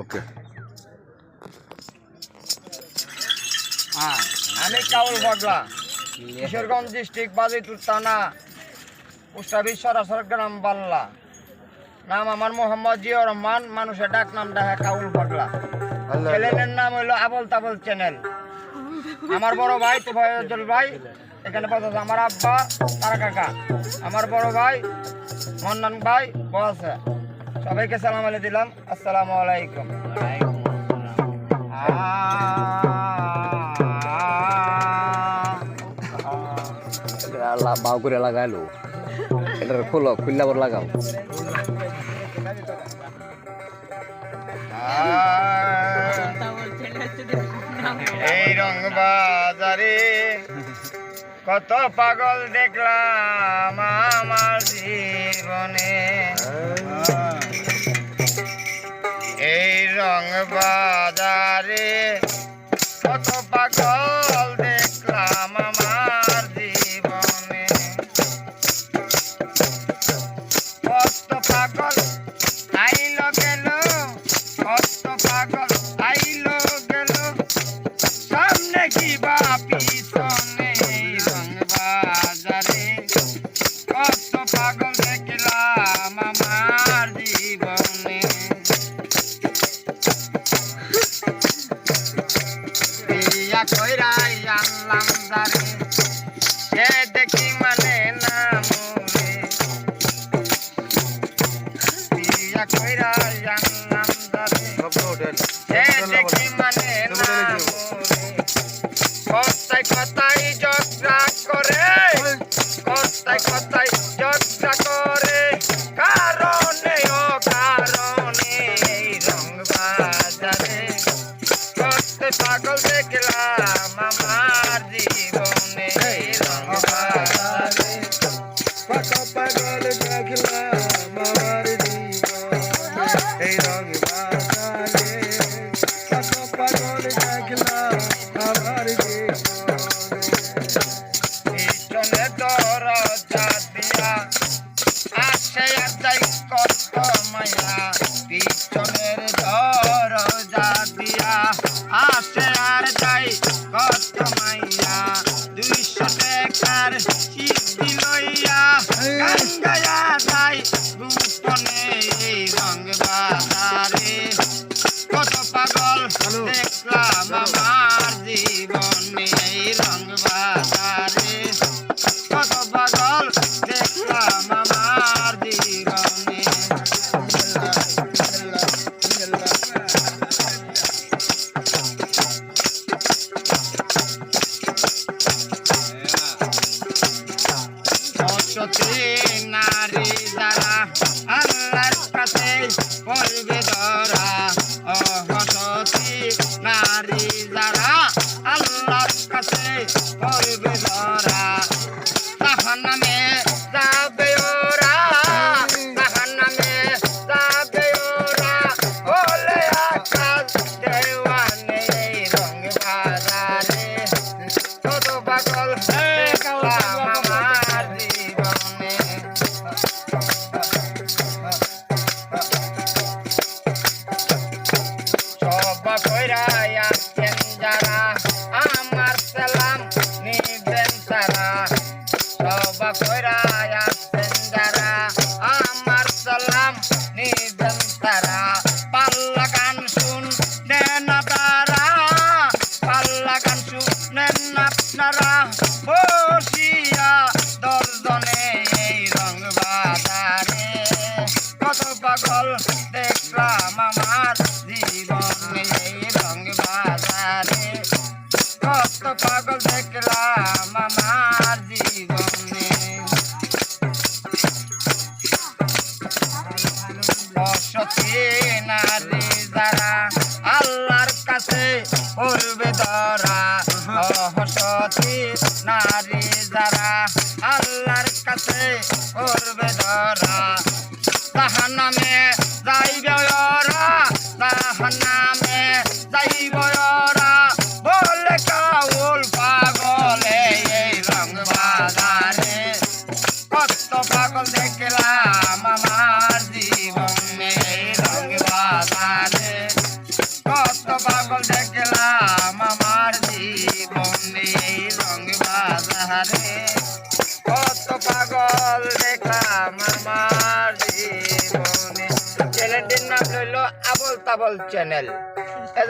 ওকে আমি কাউল ভগলা কিশোরগঞ্জ ডিস্ট্রিক্ট বাজিতুর থানা সরাসর গ্রাম বাল্লা। নাম আমার মোহাম্মদ জিয়া রহমান মানুষের ডাক নাম দেখা কাউল ভগলা। চ্যানেলের নাম হইল আবল তাবল চ্যানেল। আমার বড় ভাই তুফায়জুল ভাই এখানে বসে আমার আব্বা তারা কাকা। আমার বড় ভাই মন্নান ভাই বসে সবাইকে সালাম আলাই দিলাম। আসসালামু আলাইকুম। বাউ করে লাগাইলো। এটা খোলো খুললা লাগাও। এই রং বাজারে কত পাগল দেখলাম আমার জীবনে। রং বাজারে। কত পাগল দেখলাম আমার জীবনে। কত পাগল আইল গেল, কত পাগল আইল গেল। সামনে কি বা সতী নারী যারা আল্লাহর কাছে পড়বে ধরা অহসতী নারী যারা নিবেন তারা পাল্লা গান শুন, নেন তারা পাল্লা গান শুনেন আপনারা। বসিয়া দর্জনে এই রং বাজারে, কত পাগল দেখলাম বাজারে। থাকে কাছে পড়বে ধরা সতী নারী যারা আল্লাহর কাছে পড়বে ধরা। তাহার নামে যাইবে তাহার নামে যাইবে রে কত পাগল দেখলাম আমার জীবনে। চ্যানেলটির নাম রইল আবল তাবল চ্যানেল।